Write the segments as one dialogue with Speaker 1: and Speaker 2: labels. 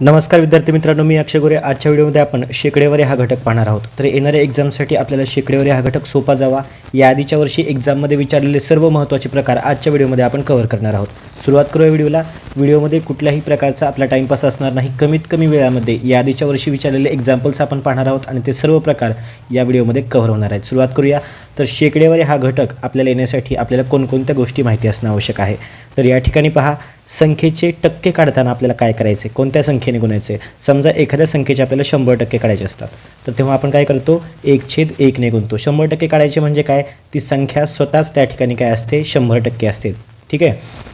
Speaker 1: नमस्कार विद्यार्थी मित्रांनो मी अक्षय गोरे. आजच्या व्हिडिओमध्ये आपण शेकडेवारी हा घटक पाहणार आहोत. तर येणाऱ्या एक्झामसाठी आपल्याला शेकडेवारी हा घटक सोपा जावा. या आधीच्या वर्षी एक्झाममध्ये विचारलेले सर्व महत्त्वाचे प्रकार आजच्या व्हिडिओमध्ये आपण कव्हर करणार आहोत. सुरुवात करूया व्हिडिओला. व्हिडिओमध्ये कुठल्याही प्रकारचा आपला टाईमपास असणार नाही. कमीत कमी वेळामध्ये या आधीच्या वर्षी विचारलेले एक्झाम्पल्स आपण पाहणार आहोत आणि ते सर्व प्रकार या व्हिडिओमध्ये कव्हर होणार आहेत. सुरुवात करूया. तर शेकडेवारी हा घटक आपल्याला येण्यासाठी आपल्याला कोणकोणत्या गोष्टी माहिती असणं आवश्यक आहे? तर या ठिकाणी पहा संख्येचे टक्के काढताना आपल्याला काय करायचे कोणत्या संख्येने गुणायचे समजा एखाद्या संख्येचे आपल्याला शंभर टक्के काढायचे असतात. तर तेव्हा आपण काय करतो? एक छेद एकने गुणतो. शंभर टक्के काढायचे म्हणजे काय? ती संख्या स्वतःच त्या ठिकाणी काय असते? शंभर टक्के असते. ठीक आहे?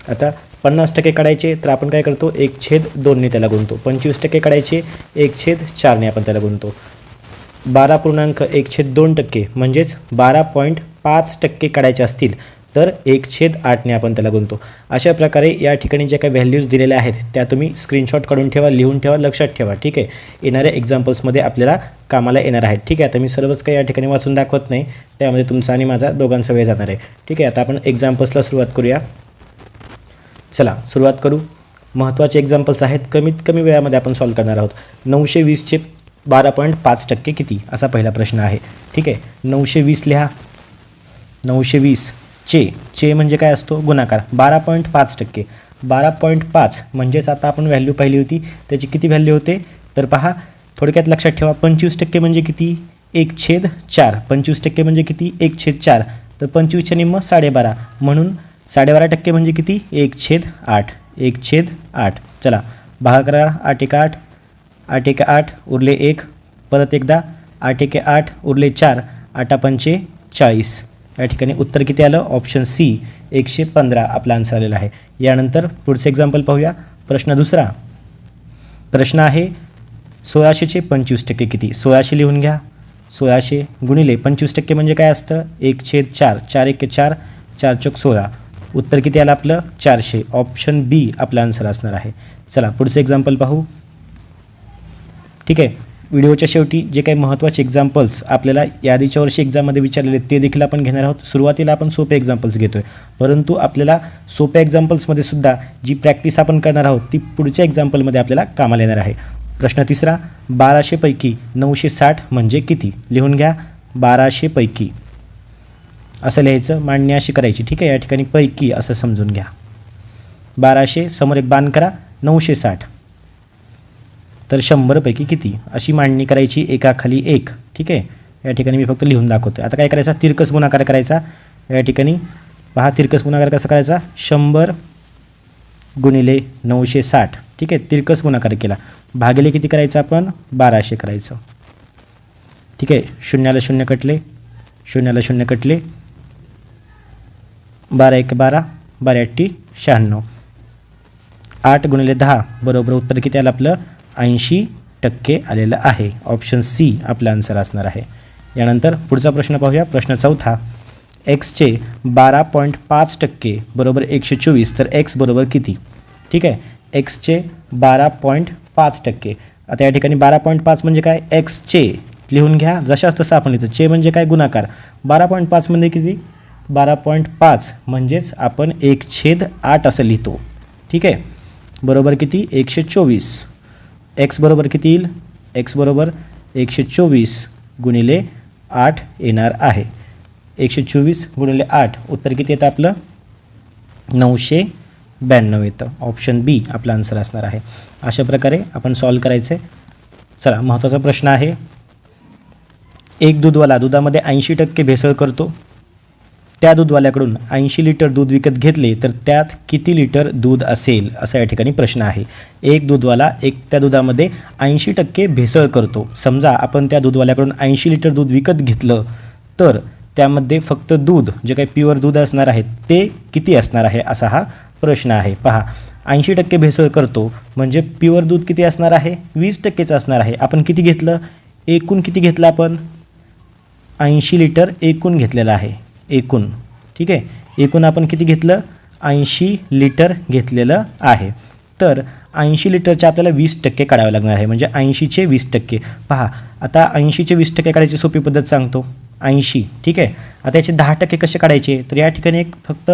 Speaker 1: आता पन्नास टक्के काढायचे तर आपण काय करतो? एक छेद दोनने त्याला गुणतो. पंचवीस टक्के काढायचे एक छेद चारने आपण त्याला गुणतो. बारा पूर्णांक एक छेद दोन टक्के म्हणजेच बारा पॉईंट पाच टक्के काढायचे असतील तर एक छेद आठने आपण त्याला गुंतो अशा प्रकारे या ठिकाणी ज्या काही व्हॅल्यूज दिलेल्या आहेत त्या तुम्ही स्क्रीनशॉट काढून ठेवा लिहून ठेवा लक्षात ठेवा ठीक आहे? येणाऱ्या एक्झाम्पल्समध्ये आपल्याला कामाला येणार आहेत ठीक आहे? आता मी सर्वच काही या ठिकाणी वाचून दाखवत नाही त्यामध्ये तुमचा आणि माझा दोघांचा वेळ जाणार आहे. ठीक आहे? आता आपण एक्झाम्पल्सला सुरुवात करूया. चला सुरुवात करू. महत्त्वाचे एक्झाम्पल्स आहेत. कमीत कमी वेळामध्ये आपण सॉल्व करणार आहोत. नऊशे वीसचे बारा पॉईंट पाच टक्के किती? असा पहिला प्रश्न आहे. ठीक आहे? नऊशे वीस लिहा. नऊशे वीस चे चे म्हणजे काय असतो? गुणाकार. बारा पॉईंट पाच टक्के. बारा पॉईंट पाच म्हणजेच आता आपण व्हॅल्यू पाहिली होती. त्याची किती व्हॅल्यू होते? तर पहा थोडक्यात लक्षात ठेवा. पंचवीस टक्के म्हणजे किती? एक छेद चार. पंचवीस टक्के म्हणजे किती? एक छेद चार. तर पंचवीसच्या निम्म साडेबारा. म्हणून साडेबारा टक्के म्हणजे किती? एक छेद आठ. एक छेद आठ. चला भागाकार आठ एक आठ आठ एक आठ उरले एक परत एकदा आठ एक आठ उरले चार आठापंचे चाळीस. या ठिकाणी उत्तर किती आलं? ऑप्शन सी एकशे पंधरा आपला आन्सर आलेला आहे. यानंतर पुढचं एक्झाम्पल पाहूया. प्रश्न दुसरा. प्रश्न आहे सोळाशेचे पंचवीस टक्के किती? सोळाशे लिहून घ्या. सोळाशे गुणिले पंचवीस टक्के म्हणजे काय असतं? एक छेद चार. चार एक चार चार चौक सोळा. उत्तर किती आलं आपलं? चारशे. ऑप्शन बी आपलं आन्सर असणार आहे. चला पुढचं एक्झाम्पल पाहू. ठीक आहे. व्हिडिओच्या शेवटी जे काही महत्त्वाचे एक्झाम्पल्स आपल्याला यादीच्या वर्षी एक्झाममध्ये विचारलेले ते देखील आपण घेणार आहोत. सुरुवातीला आपण सोपे एक्झाम्पल्स घेतो आहे परंतु आपल्याला सोप्या एक्झाम्पल्समध्ये सुद्धा जी प्रॅक्टिस आपण करणार आहोत ती पुढच्या एक्झाम्पलमध्ये आपल्याला कामाला येणार आहे. प्रश्न तिसरा बाराशेपैकी नऊशे साठ म्हणजे किती? लिहून घ्या बाराशेपैकी असं लिहायचं मांडणी अशी करायची. ठीक आहे या ठिकाणी पैकी असं समजून घ्या. बाराशे समोर एक बाण करा नऊशे साठ. तर शंभरपैकी किती? अशी मांडणी करायची एकाखाली एक. ठीक आहे? या ठिकाणी मी फक्त लिहून दाखवतो आता काय करायचा? तिरकस गुणाकार करायचा. या ठिकाणी पहा तिरकस गुणाकार कसा करायचा? शंभर गुणिले नऊशे साठ. ठीक आहे? तिरकस गुणाकार केला. भागिले किती करायचं आपण? बाराशे करायचं. ठीक आहे? शून्याला शून्य कटले. शून्याला शून्य कटले. बारा एक बारा बारा अट्टी शहाण्णव. आठ गुणिले दहा बरोबर उत्तर किती आलं आपलं? ऐंशी टक्के आलेलं आहे. ऑप्शन सी आपलं आन्सर असणार आहे. यानंतर पुढचा प्रश्न पाहूया. प्रश्न चौथा एक्सचे बारा पॉईंट पाच टक्के बरोबर एकशे चोवीस तर एक्स बरोबर किती? ठीक आहे. एक्सचे बारा पॉईंट पाच टक्के. आता या ठिकाणी बारा पॉईंट पाच म्हणजे काय? एक्सचे लिहून घ्या. जशाच तसं आपण लिहितो. चे म्हणजे काय? गुणाकार. बारा पॉईंट पाचमध्ये म्हणजे किती? बारा पॉईंट पाच म्हणजेच आपण एक छेद आठ असं लिहितो. ठीक आहे? बरोबर किती? एकशे चोवीस. एक्स बरोबर किती येईल? एक्स बरोबर एकशे चोवीस गुणिले आठ येणार आहे. एकशे चोवीस गुणिले आठ उत्तर किती येतं आपलं? नऊशे ब्याण्णव येतं. ऑप्शन बी आपला आन्सर असणार आहे. अशा प्रकारे आपण सॉल्व करायचं आहे चला महत्त्वाचा प्रश्न आहे. एक दूधवाला दुधामध्ये ऐंशी टक्के भेसळ करतो. त्या दूधवाल्याकडून ऐंशी लिटर दूध विकत घेतले तर त्यात किती लिटर दूध असेल असा या ठिकाणी प्रश्न आहे. एक दूधवाला एक त्या दुधामध्ये ऐंशी टक्के भेसळ करतो. समजा आपण त्या दूधवाल्याकडून ऐंशी लिटर दूध विकत घेतलं तर त्यामध्ये फक्त दूध जे काही प्युअर दूध असणार आहे ते किती असणार आहे असा हा प्रश्न आहे. पहा ऐंशी टक्के भेसळ करतो म्हणजे प्युअर दूध किती असणार आहे? वीस टक्केच असणार आहे. आपण किती घेतलं? एकूण किती घेतलं आपण? ऐंशी लिटर एकूण घेतलेलं आहे. एकूण. ठीक आहे? एकूण आपण किती घेतलं? ऐंशी लिटर घेतलेलं आहे. तर ऐंशी लिटरचे आपल्याला वीस टक्के काढावे लागणार आहे. म्हणजे ऐंशीचे वीस टक्के. पहा आता ऐंशीचे वीस टक्के काढायची सोपी पद्धत सांगतो. ऐंशी. ठीक आहे? आता याचे दहा टक्के कसे काढायचे? तर या ठिकाणी एक फक्त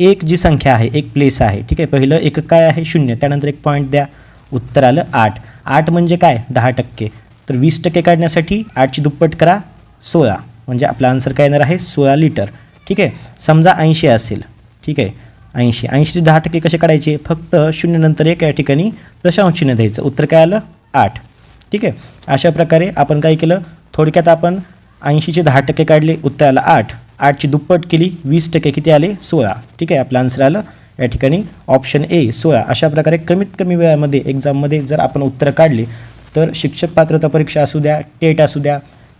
Speaker 1: एक जी संख्या आहे एक प्लेस आहे. ठीक आहे? पहिलं एक काय आहे? शून्य. त्यानंतर एक पॉईंट द्या. उत्तर आलं आठ. आठ म्हणजे काय? दहा टक्के. तर वीस टक्के काढण्यासाठी आठची दुप्पट करा सोळा. म्हणजे आपला आन्सर काय येणार आहे? सोळा लिटर ठीक आहे? समजा ऐंशी असेल. ठीक आहे? ऐंशी. ऐंशीचे दहा टक्के कसे काढायचे? फक्त शून्यनंतर एक या ठिकाणी दशांश चिन्ह द्यायचं. उत्तर काय आलं? आठ. ठीक आहे? अशा प्रकारे आपण काय केलं? थोडक्यात आपण ऐंशीचे दहा टक्के काढले. उत्तर आलं आठ. आठची दुप्पट केली. वीस टक्के किती आले? सोळा. ठीक आहे? आपलं आन्सर आलं. या ठिकाणी ऑप्शन ए सोळा. अशा प्रकारे कमीत कमी वेळामध्ये एक्झाममध्ये जर आपण उत्तरं काढली तर शिक्षक पात्रता परीक्षा असू द्या टेट असू द्या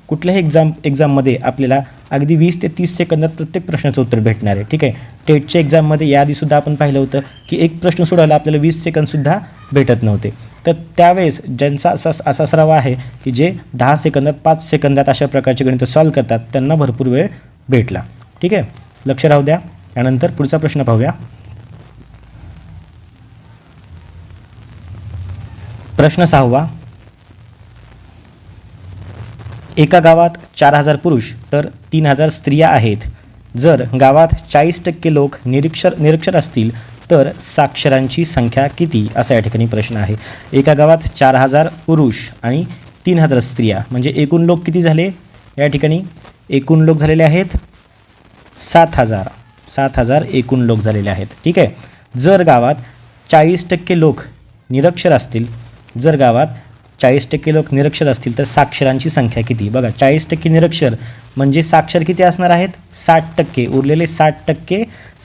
Speaker 1: कुठल्याही एक्झाम एक्झाममध्ये आपल्याला अगदी वीस ते तीस सेकंदात प्रत्येक प्रश्नाचं उत्तर भेटणार आहे. ठीक आहे? टेटच्या एक्झाममध्ये याआधीसुद्धा आपण पाहिलं होतं की एक प्रश्न सोडवायला आपल्याला वीस सेकंदसुद्धा भेटत नव्हते. तर त्यावेळेस ज्यांचा असा असा सराव आहे की जे दहा सेकंदात पाच सेकंदात अशा प्रकारचे गणितं सॉल्व करतात त्यांना भरपूर वेळ भेटला. ठीक आहे? लक्ष राहू द्या. त्यानंतर पुढचा प्रश्न पाहूया. प्रश्न सहावा. एका गावात चार हजार पुरुष तर तीन हजार स्त्रिया आहेत. जर गावात चाळीस टक्के लोक निरीक्षर निरक्षर असतील तर साक्षरांची संख्या किती? असा या ठिकाणी प्रश्न आहे. एका गावात चार हजार पुरुष आणि तीन हजार स्त्रिया म्हणजे एकूण लोक किती झाले? या ठिकाणी एकूण लोक झालेले आहेत सात हजार. सात हजार एकूण लोक झालेले आहेत. ठीक आहे? जर गावात चाळीस टक्के लोक निरक्षर असतील जर गावात चाळीस टक्के लोक निरक्षर असतील तर साक्षरांची संख्या किती? बघा चाळीस टक्के निरक्षर म्हणजे साक्षर किती असणार आहेत? साठ टक्के. उरलेले साठ टक्के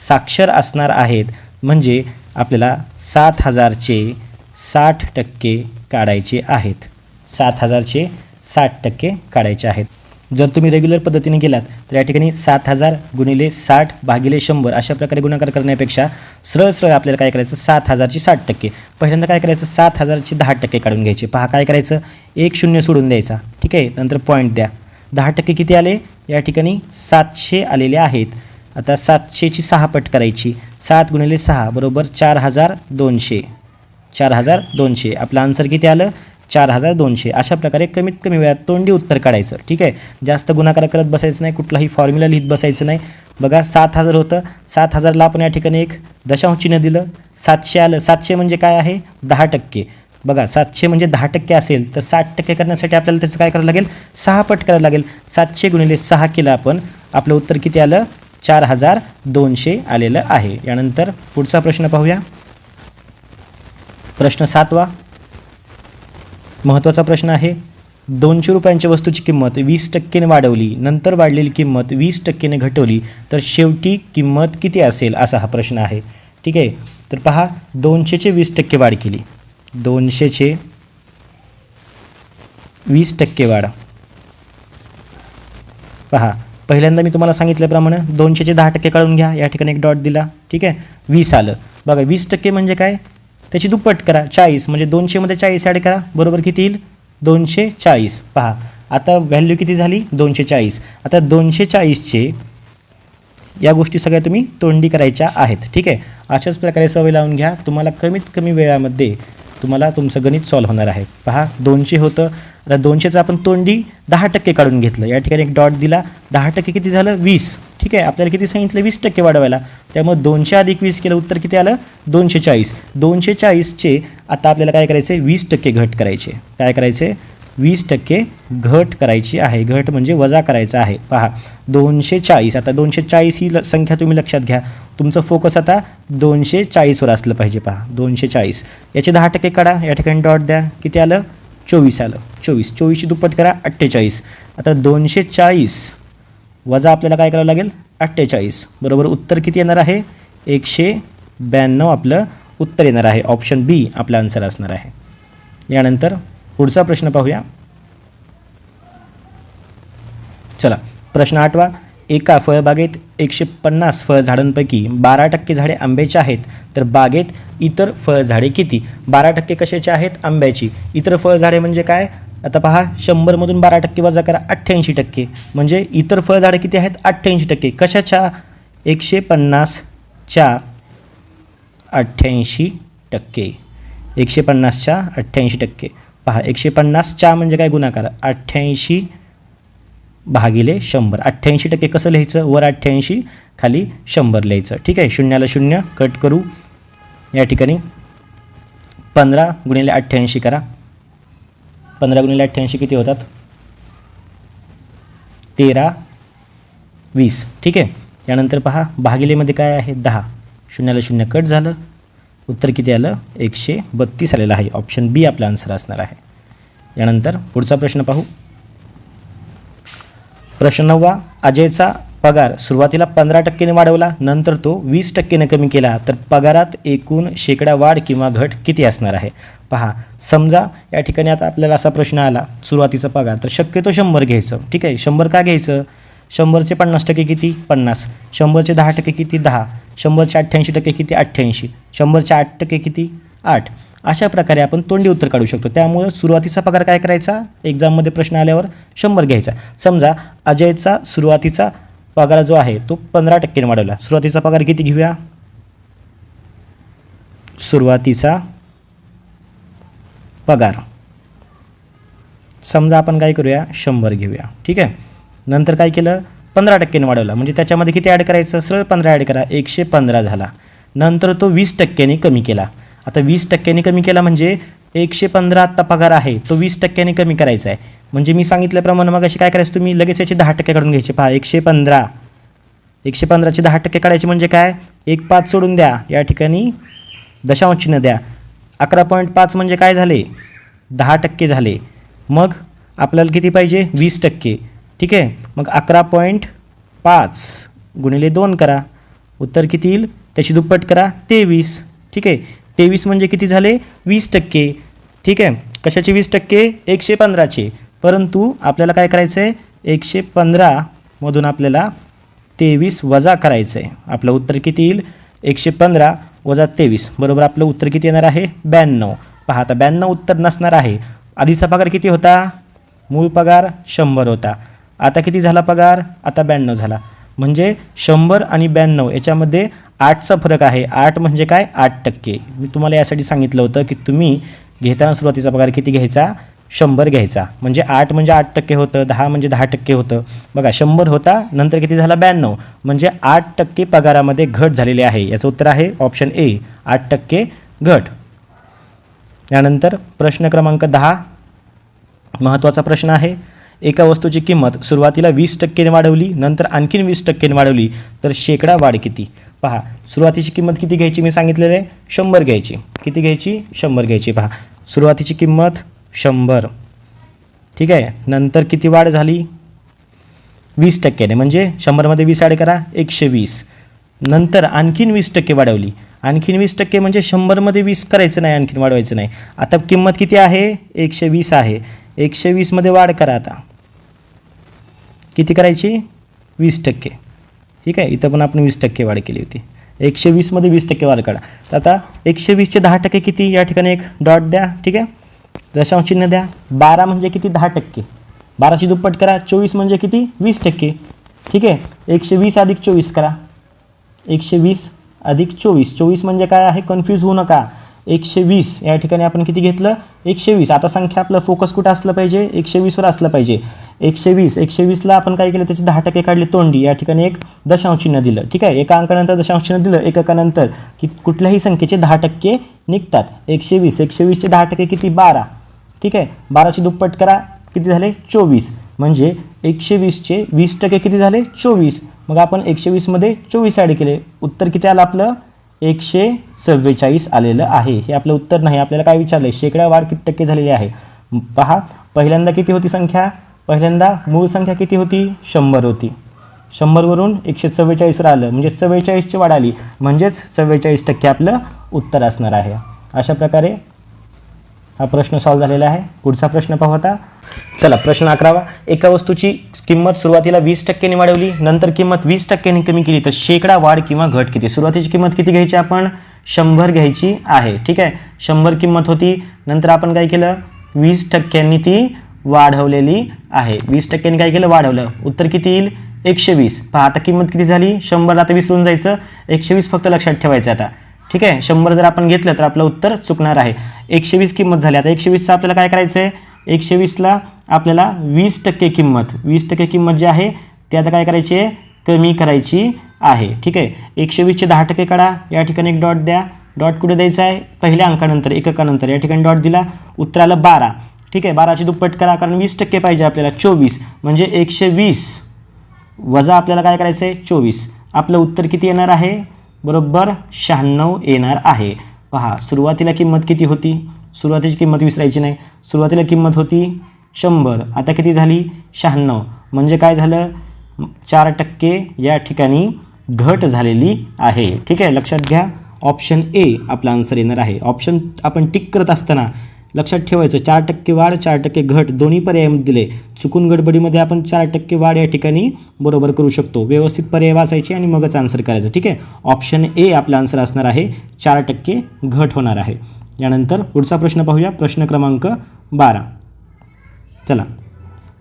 Speaker 1: साक्षर असणार आहेत. म्हणजे आपल्याला सात हजारचे साठ टक्के काढायचे आहेत. सात हजारचे साठ टक्के काढायचे आहेत. जर तुम्ही रेग्युलर पद्धतीने गेलात तर या ठिकाणी सात हजार गुणिले साठ भागिले शंभर अशा प्रकारे गुणाकार करण्यापेक्षा सरळ सरळ आपल्याला काय करायचं? सात हजारची साठ टक्के. पहिल्यांदा काय करायचं? सात हजारची दहा टक्के काढून घ्यायचे. पहा काय करायचं? एक शून्य सोडून द्यायचा. ठीक आहे? नंतर पॉईंट द्या. दहा टक्के किती आले? या ठिकाणी सातशे आलेले आहेत. आता सातशेची सहा पट करायची. सात गुणिले सहा बरोबर चार हजार दोनशे. चार हजार दोनशे. आपलं आन्सर किती आलं? चार हजार दोनशे. अशा प्रकारे कमीत कमी वेळात तोंडी उत्तर काढायचं. ठीक आहे? जास्त गुणाकार करत बसायचं नाही कुठलाही फॉर्म्युला लिहित बसायचं नाही. बघा सात हजार होतं. सात हजारला आपण या ठिकाणी एक दशांश चिन्ह दिलं. सातशे आलं. सातशे म्हणजे काय आहे? दहा टक्के. बघा सातशे म्हणजे दहा टक्के असेल तर साठ टक्के करण्यासाठी आपल्याला त्याचं काय करावं लागेल? सहा पट करावं लागेल. सातशे गुणिले सहा केलं आपण आपलं उत्तर किती आलं? चार हजार दोनशे आलेलं आहे. यानंतर पुढचा प्रश्न पाहूया. प्रश्न सातवा. महत्त्वाचा प्रश्न आहे. दोनशे रुपयांच्या वस्तूची किंमत वीस टक्केने वाढवली नंतर वाढलेली किंमत वीस टक्केने घटवली तर शेवटी किंमत किती असेल असा हा प्रश्न आहे. ठीक आहे? तर पहा दोनशेचे वीस टक्के वाढ केली. दोनशेचे वीस टक्के वाढ. पहा पहिल्यांदा मी तुम्हाला सांगितल्याप्रमाणे दोनशेचे दहा टक्के काढून घ्या. या ठिकाणी एक डॉट दिला. ठीक आहे? वीस आलं. बघा वीस टक्के म्हणजे काय? त्याची दुप्पट करा चाळीस. म्हणजे दोनशेमध्ये चाळीस ॲड करा. बरोबर किती येईल? दोनशे चाळीस. पहा आता व्हॅल्यू किती झाली? दोनशे चाळीस. आता दोनशे चाळीसचे या गोष्टी सगळ्या तुम्ही तोंडी करायच्या आहेत. ठीक आहे? अशाच प्रकारे सवय लावून घ्या. तुम्हाला कमीत कमी वेळामध्ये तुम्हाला तुमचं गणित सॉल्व्ह होणार आहे. पहा दोनशे होतं. आता दोनशेचं आपण तोंडी दहा टक्के काढून घेतलं. या ठिकाणी एक डॉट दिला. दहा टक्के किती झालं? वीस. ठीक आहे. आपल्याला किती सांगितलं? वीस टक्के वाढवायला. त्यामुळे दोनशे अधिक वीस केलं उत्तर किती आलं? दोनशे चाळीस. दोनशे चाळीसचे आता आपल्याला काय करायचे वीस टक्के घट करायचे. काय करायचे वीस टक्के घट करायची आहे. घट म्हणजे वजा करायचा आहे. पहा दोनशे चाळीस. आता दोनशे चाळीस ही ल संख्या तुम्ही लक्षात घ्या. तुमचं फोकस आता दोनशे चाळीसवर असलं पाहिजे पहा. दोनशे चाळीस. याचे दहा टक्के काढा. या ठिकाणी डॉट द्या. किती आलं? चोवीस आलं. चोवीस. चोवीसची दुप्पट करा. अठ्ठेचाळीस. आता दोनशे चाळीस वजा आपल्याला काय करावं लागेल? अठ्ठेचाळीस. बरोबर उत्तर किती येणार आहे? एकशे ब्याण्णव आपलं उत्तर येणार आहे. ऑप्शन बी आपला आन्सर असणार आहे. यानंतर पुढचा प्रश्न पाहूया. चला प्रश्न आठवा. एका फळबागेत एकशे पन्नास फळझाडांपैकी बारा टक्के झाडे आंब्याची आहेत. तर बागेत इतर फळझाडे किती? बारा टक्के कशाची आहेत? आंब्याची. इतर फळझाडे म्हणजे काय? आता पहा शंभरमधून बारा टक्के वजा करा अठ्ठ्याऐंशी टक्के. म्हणजे इतर फळझाडं किती आहेत? अठ्ठ्याऐंशी टक्के. कशाच्या? एकशे पन्नासच्या अठ्ठ्याऐंशी टक्के. एकशे पन्नासच्या अठ्ठ्याऐंशी टक्के. पहा एकशे पन्नासच्या म्हणजे काय गुणाकार? अठ्ठ्याऐंशी भागिले शंभर. अठ्ठ्याऐंशी टक्के कसं लिहायचं? वर अठ्ठ्याऐंशी खाली शंभर लिहायचं. ठीक आहे शून्याला शून्य कट करू. या ठिकाणी पंधरा गुणिले अठ्ठ्याऐंशी करा. पंधरा गुणिले अठ्ठ्याऐंशी किती होतात? तेरा वीस. ठीक आहे? त्यानंतर पहा भागिलेमध्ये काय आहे? दहा. शून्याला शून्य कट झालं. उत्तर किती आलं? एकशे बत्तीस आलेलं आहे. ऑप्शन बी आपला आन्सर असणार आहे. यानंतर पुढचा प्रश्न पाहू. प्रश्न नववा अजयचा पगार सुरुवातीला पंधरा टक्क्याने वाढवला नंतर तो वीस टक्क्याने कमी केला. तर पगारात एकूण शेकडा वाढ किंवा घट किती असणार आहे? पहा समजा या ठिकाणी आता आपल्याला असा प्रश्न आला सुरुवातीचा पगार. तर शक्यतो शंभर घ्यायचं. ठीक आहे? शंभर का घ्यायचं? शंभरचे पन्नास टक्के किती? पन्नास. शंभरचे दहा टक्के किती? दहा. शंभरचे अठ्ठ्याऐंशी टक्के किती? अठ्ठ्याऐंशी. शंभरचे आठ टक्के किती? आठ. अशा प्रकारे आपण तोंडी उत्तर काढू शकतो. त्यामुळे सुरुवातीचा पगार काय करायचा? एक्झाममध्ये प्रश्न आल्यावर शंभर घ्यायचा. समजा अजयचा सुरुवातीचा पगार जो आहे तो पंधरा टक्क्याने वाढवला. सुरुवातीचा पगार किती घेऊया? सुरुवातीचा पगार. समजा आपण काय करूया? शंभर घेऊया. ठीक आहे? नंतर काय केलं? पंधरा टक्क्याने वाढवला. म्हणजे त्याच्यामध्ये किती ॲड करायचं? सरळ पंधरा ॲड करा. एकशे पंधरा झाला. नंतर तो वीस टक्क्यांनी कमी केला. आता वीस टक्क्यांनी कमी केला म्हणजे एकशे पंधरा आत्ता पगार आहे. तो वीस टक्क्यांनी कमी करायचा आहे. म्हणजे मी सांगितल्याप्रमाणे मग अशी काय करायचं तुम्ही लगेच याचे दहा टक्के काढून घ्यायचे. पहा एकशे पंधरा. एकशे पंधराचे दहा टक्के काढायचे म्हणजे काय? एक पाच सोडून द्या. या ठिकाणी दशांश चिन्ह द्या. अकरा पॉईंट पाच म्हणजे काय झाले? दहा टक्के झाले. मग आपल्याला किती पाहिजे? वीस टक्के. ठीक आहे? मग अकरा पॉईंट पाच गुणिले दोन करा. उत्तर किती येईल? त्याची दुप्पट करा. तेवीस. ठीक आहे? तेवीस म्हणजे किती झाले? वीस टक्के. ठीक आहे? कशाचे वीस टक्के? एकशे पंधराचे. परंतु आपल्याला काय करायचं आहे एकशे पंधरामधून आपल्याला तेवीस वजा करायचं आहे आपलं उत्तर किती येईल? एकशे पंधरा वजा तेवीस. बरोबर आपलं उत्तर किती येणार आहे? ब्याण्णव. पहा आता ब्याण्णव उत्तर नसणार आहे. आधीचा पगार किती होता? मूळ पगार शंभर होता. आता किती झाला पगार? आता ब्याण्णव झाला. म्हणजे शंभर आणि ब्याण्णव याच्यामध्ये आठचा फरक आहे. आठ म्हणजे काय? आठ टक्के. मी तुम्हाला यासाठी सांगितलं होतं की तुम्ही घेताना सुरुवातीचा पगार किती घ्यायचा? शंभर घ्यायचा. म्हणजे आठ म्हणजे आठ टक्के होतं दहा म्हणजे दहा टक्के होतं. बघा शंभर होता नंतर किती झाला? ब्याण्णव. म्हणजे आठ टक्के पगारामध्ये घट झालेली आहे. याचं उत्तर आहे ऑप्शन ए आठ टक्के घट. यानंतर प्रश्न क्रमांक दहा. महत्त्वाचा प्रश्न आहे. एका वस्तूची किंमत सुरुवातीला वीस टक्क्याने वाढवली नंतर आणखीन वीस टक्क्याने वाढवली तर शेकडा वाढ किती? पहा सुरुवातीची किंमत किती घ्यायची मी सांगितलेलं आहे? शंभर घ्यायची. किती घ्यायची? शंभर घ्यायची. पहा सुरुवातीची किंमत शंभर. ठीक आहे? नंतर किती वाढ झाली? वीस टक्क्याने. म्हणजे शंभरमध्ये वीस ॲड करा एकशे वीस. नंतर आणखीन वीस टक्के वाढवली. आणखीन वीस टक्के म्हणजे शंभरमध्ये वीस करायचं नाही आणखीन वाढवायचं नाही. आता किंमत किती आहे? एकशे वीस आहे. एकशे वीसमध्ये वाढ करा आता. किती करायची? वीस टक्के. ठीक आहे? इथं पण आपण वीस टक्के वाढ केली होती. एकशे वीसमध्ये वीस टक्के वाढ करा तर आता एकशे वीसचे दहा टक्के किती? या ठिकाणी एक डॉट द्या. ठीक आहे? दशांश चिन्ह द्या. बारा म्हणजे किती? दहा टक्के. बाराची दुप्पट करा. चोवीस म्हणजे किती? वीस टक्के. ठीक आहे? एकशे वीस अधिक चोवीस करा. एकशे वीस अधिक चोवीस. चोवीस म्हणजे काय आहे? कन्फ्यूज होऊ नका. एकशे वीस या ठिकाणी आपण किती घेतलं? एकशे वीस आता संख्या आपलं फोकस कुठं असलं पाहिजे? एकशे वीसवर असलं पाहिजे. एकशे वीस एकशे वीसला आपण काय केलं? त्याचे दहा टक्के काढले तोंडी. या ठिकाणी एक दशांशचिन्ह दिलं. ठीक आहे? एका अंकानंतर दशांशचिन्ह दिलं. एकाकानंतर की कुठल्याही संख्येचे दहा टक्के निघतात. एकशे वीस एकशे वीसचे दहा टक्के किती? बारा. ठीक आहे? बाराची दुप्पट करा. किती झाले? चोवीस. म्हणजे एकशे वीसचे वीस टक्के किती झाले? चोवीस. मग आपण एकशे वीसमध्ये चोवीस ॲड केले. उत्तर किती आलं आपलं? एकशे चव्वेचाळीस आलेलं आहे. हे आपलं उत्तर नाही. आपल्याला काय विचारलं आहे शेकडा वाढ किती टक्के झालेली आहे? पहा. पहिल्यांदा किती होती संख्या? पहिल्यांदा मूळ संख्या किती होती? शंभर होती. शंभरवरून एकशे चव्वेचाळीसवर आलं. म्हणजे चव्वेचाळीसची वाढ आली. म्हणजेच चव्वेचाळीस टक्के आपलं उत्तर असणार आहे. अशा प्रकारे हा प्रश्न सॉल्व्ह झालेला आहे. पुढचा प्रश्न पाहू आता. चला प्रश्न अकरावा. एका वस्तूची किंमत सुरुवातीला वीस टक्क्यांनी वाढवली नंतर किंमत वीस टक्क्यांनी कमी केली तर शेकडा वाढ किंवा घट किती? सुरुवातीची किंमत किती घ्यायची आपण? शंभर घ्यायची आहे. ठीक आहे? शंभर किंमत होती नंतर आपण काय केलं? वीस टक्क्यांनी ती वाढवलेली आहे. वीस टक्क्यांनी काय केलं? वाढवलं. उत्तर किती येईल? एकशे वीस. पहा आता किंमत किती झाली? शंभरला आता विसरून जायचं. एकशे वीस फक्त लक्षात ठेवायचं आता. ठीक आहे? शंभर जर आपण घेतलं तर आपलं उत्तर चुकणार आहे. एकशे वीस किंमत झाली. आता एकशे वीसचं आपल्याला काय करायचं आहे एकशे वीसला आपल्याला वीस टक्के किंमत वीस टक्के किंमत जी आहे ती आता काय करायची आहे? कमी करायची आहे. ठीक आहे? एकशे वीसचे दहा टक्के काढा. या ठिकाणी एक डॉट द्या. डॉट कुठे द्यायचा आहे? पहिल्या अंकानंतर एककानंतर. या ठिकाणी डॉट दिला. उत्तर आलं बारा. ठीक आहे? बाराची दुप्पट करा कारण वीस टक्के पाहिजे आपल्याला. चोवीस. म्हणजे एकशे वीस. वजा आपल्याला काय करायचं आहे चोवीस. आपलं उत्तर किती येणार आहे? बरोबर शहाण्णव येणार आहे. पहा सुरुवातीला किंमत किती होती? सुरुवातीची किंमत विसरायची नाही. सुरुवातीला किंमत होती शंभर. आता किती झाली? शहाण्णव. म्हणजे काय झालं? चार टक्के या ठिकाणी घट झालेली आहे. ठीक आहे? लक्षात घ्या. ऑप्शन ए आपला आन्सर येणार आहे. ऑप्शन आपण टिक करत असताना लक्षात ठेवायचं. चार टक्के वाढ चार टक्के घट दोन्ही पर्याय दिले. चुकून गडबडीमध्ये आपण चार टक्के वाढ या ठिकाणी बरोबर करू शकतो. व्यवस्थित पर्याय वाचायचे आणि मगच आन्सर करायचं. ठीक आहे? ऑप्शन ए आपला आन्सर असणार आहे. चार टक्के घट होणार आहे. यानंतर पुढचा प्रश्न पाहूया. प्रश्न क्रमांक बारा. चला.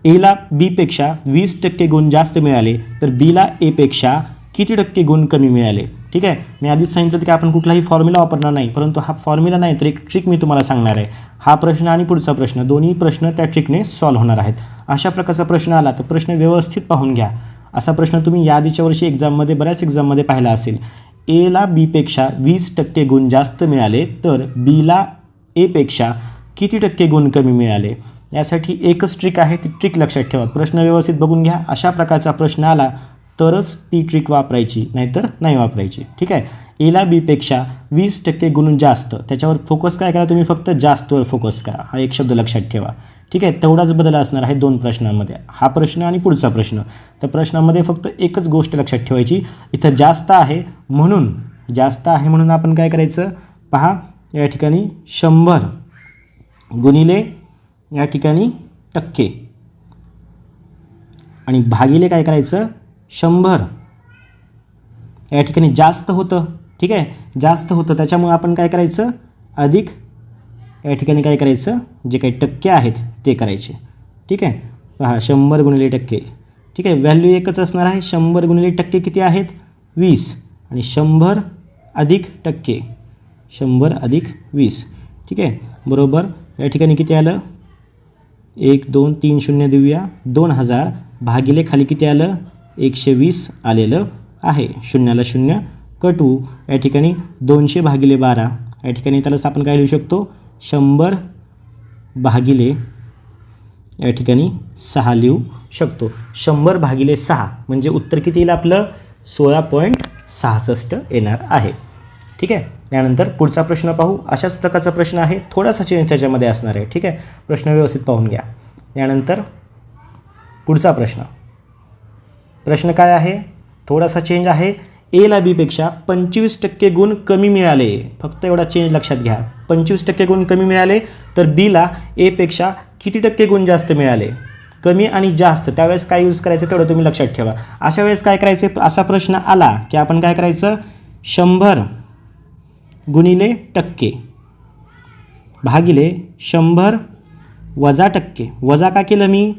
Speaker 1: एला बीपेक्षा वीस टक्के गुण जास्त मिळाले तर बीला एपेक्षा किती टक्के गुण कमी मिळाले? ठीक आहे? मी आधीच सांगितलं की आपण कुठलाही फॉर्म्युला वापरणार नाही परंतु हा फॉर्म्युला नाही तर एक ट्रिक मी तुम्हाला सांगणार आहे. हा प्रश्न आणि पुढचा प्रश्न दोन्ही प्रश्न त्या ट्रिकने सॉल्व्ह होणार आहेत. अशा प्रकारचा प्रश्न आला तर प्रश्न व्यवस्थित पाहून घ्या. असा प्रश्न तुम्ही या आधीच्या वर्षी एक्झाममध्ये बऱ्याच एक्झाममध्ये पाहिला असेल. एला बीपेक्षा वीस टक्के गुण जास्त मिळाले तर बीला एपेक्षा किती टक्के गुण कमी मिळाले? यासाठी एकच ट्रिक आहे ती ट्रिक लक्षात ठेवा. प्रश्न व्यवस्थित बघून घ्या. अशा प्रकारचा प्रश्न आला तरच ती ट्रिक वापरायची नाहीतर नाही वापरायची. ठीक आहे? एला बीपेक्षा वीस टक्के गुण जास्त. त्याच्यावर फोकस काय करा तुम्ही? फक्त जास्तवर फोकस करा. हा एक शब्द लक्षात ठेवा. ठीक आहे? तेवढाच बदल असणार आहे दोन प्रश्नांमध्ये. हा प्रश्न आणि पुढचा प्रश्न. तर प्रश्नामध्ये फक्त एकच गोष्ट लक्षात ठेवायची. इथं जास्त आहे म्हणून जास्त आहे म्हणून आपण काय करायचं? पहा या ठिकाणी शंभर गुणिले या ठिकाणी टक्के. आणि भागिले काय करायचं? शंभर. या ठिकाणी जास्त होतं ठीक आहे? जास्त होतं त्याच्यामुळे आपण काय करायचं? अधिक. या ठिकाणी काय करायचं? जे काही टक्के आहेत ते करायचे. ठीक आहे? पहा शंभर गुणिले टक्के. ठीक आहे? व्हॅल्यू एकच असणार आहे. शंभर गुणिले टक्के किती आहेत? वीस. आणि शंभर अधिक टक्के. शंभर अधिक वीस. ठीक आहे? बरोबर? या ठिकाणी किती आलं? एक दोन तीन शून्य देऊया. दोन हजार भागिले खाली किती आलं? एकशे वीस आलेलं आहे. शून्याला शून्य. कटू. या ठिकाणी दोनशे भागिले बारा. या ठिकाणी त्यालाच आपण काय लिहू शकतो? शंभर भागिले या ठिकाणी सहा लिहू शकतो. शंभर भागिले सहा म्हणजे उत्तर किती येईल आपलं? सोळा पॉईंट सहासष्ट येणार आहे. ठीक आहे? त्यानंतर पुढचा प्रश्न पाहू. अशाच प्रकारचा प्रश्न आहे. थोडासा चेंज त्याच्यामध्ये असणार आहे. ठीक आहे? प्रश्न व्यवस्थित पाहून घ्या. त्यानंतर पुढचा प्रश्न. प्रश्न काय आहे? थोडासा चेंज आहे. एला बीपेक्षा पंचवीस टक्के गुण कमी मिळाले. फक्त एवढा चेंज लक्षात घ्या. पंचवीस टक्के गुण कमी मिळाले तर बीला एपेक्षा किती टक्के गुण जास्त मिळाले? कमी आणि जास्त. त्यावेळेस काय यूज करायचं तेवढं तुम्ही लक्षात ठेवा. अशा वेळेस काय करायचं? असा प्रश्न आला की आपण काय करायचं? शंभर गुणिले टक्के. भागिले शंभर वजा टक्के. वजा का केलं मी?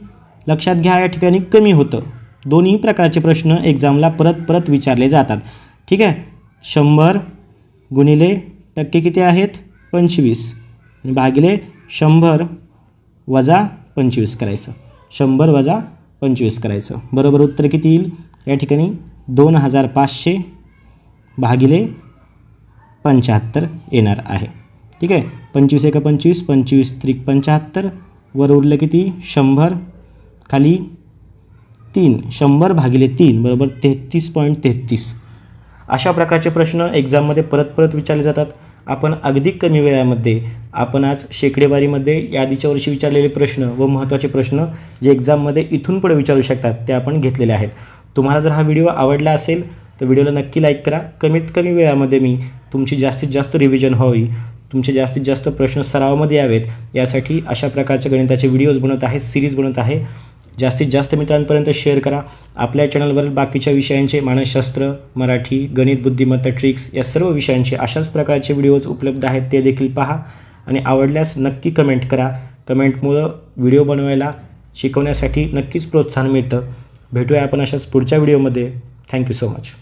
Speaker 1: लक्षात घ्या या ठिकाणी कमी होतं. दोन्ही प्रकारचे प्रश्न एक्झामला परत परत विचारले जातात. ठीक आहे? शंभर गुणिले टक्के किती आहेत? पंचवीस. आणि भागिले शंभर वजा पंचवीस करायचं. शंभर वजा पंचवीस करायचं. बरोबर उत्तर किती येईल? या ठिकाणी दोन हजार पाचशे. भागिले पंच्याहत्तर येणार आहे. ठीक आहे? पंचवीस एका पंचवीस पंचवीस त्रिक पंच्याहत्तर वर उरलं किती? शंभर. खाली तीन. शंभर भागिले तीन बरोबर तेहतीस पॉईंट तेहतीस. अशा प्रकारचे प्रश्न एक्झाममध्ये परत परत विचारले जातात. आपण अगदी कमी वेळामध्ये आपण आज शेकडेवारीमध्ये यादीच्या वर्षी विचारलेले प्रश्न व महत्त्वाचे प्रश्न जे एक्झाममध्ये इथून पुढे विचारू शकतात ते आपण घेतलेले आहेत. तुम्हाला जर हा व्हिडिओ आवडला असेल तर व्हिडिओला नक्की लाईक करा. कमीत कमी वेळामध्ये मी तुमची जास्तीत जास्त रिव्हिजन व्हावी. तुमचे जास्तीत जास्त प्रश्न सरावामध्ये यावेत. यासाठी अशा प्रकारच्या गणिताचे व्हिडिओज बनवत आहे सिरीज बनवत आहे. जास्तीत जास्त मित्रांपर्यंत शेअर करा. आपल्या चॅनलवर बाकीच्या विषयांचे मानसशास्त्र मराठी गणित बुद्धिमत्ता ट्रिक्स या सर्व विषयांचे अशाच प्रकारचे व्हिडिओज उपलब्ध आहेत ते देखील पहा. आणि आवडल्यास नक्की कमेंट करा. कमेंटमुळं व्हिडिओ बनवायला शिकवण्यासाठी नक्कीच प्रोत्साहन मिळतं. भेटूया आपण अशाच पुढच्या व्हिडिओमध्ये थँक्यू सो मच